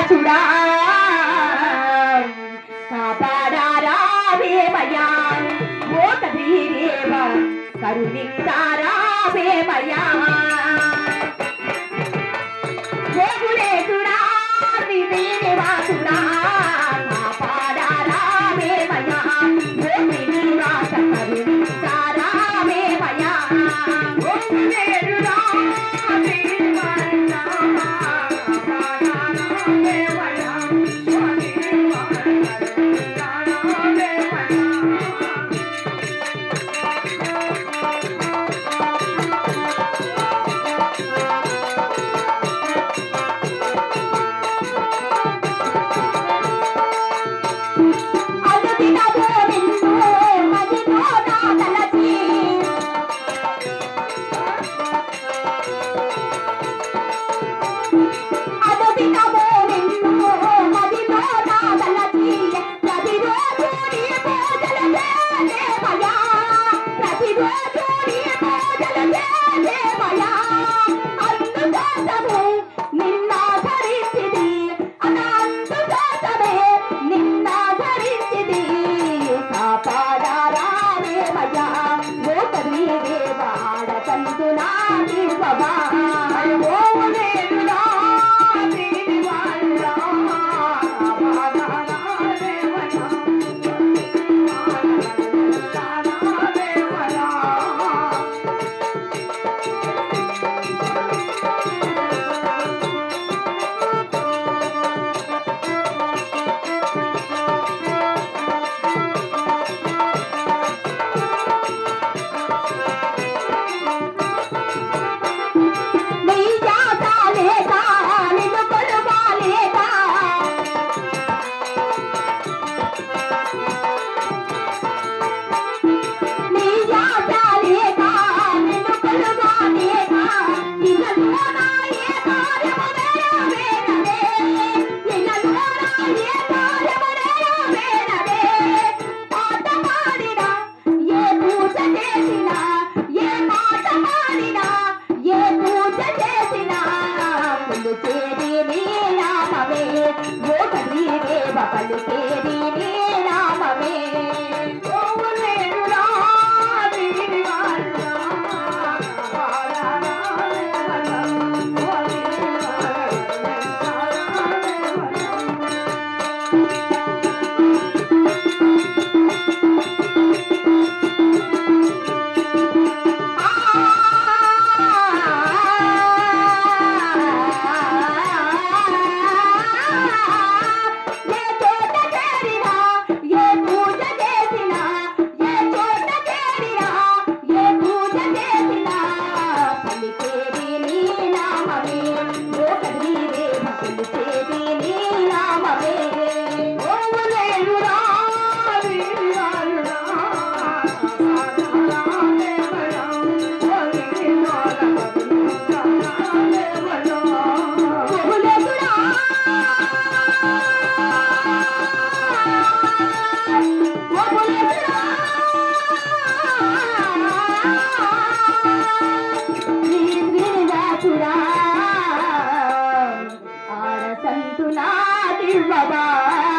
దాసుడా కాపాడారా వేమయా oh కరుణించారా వేమయా 你为什么打 Bye bye.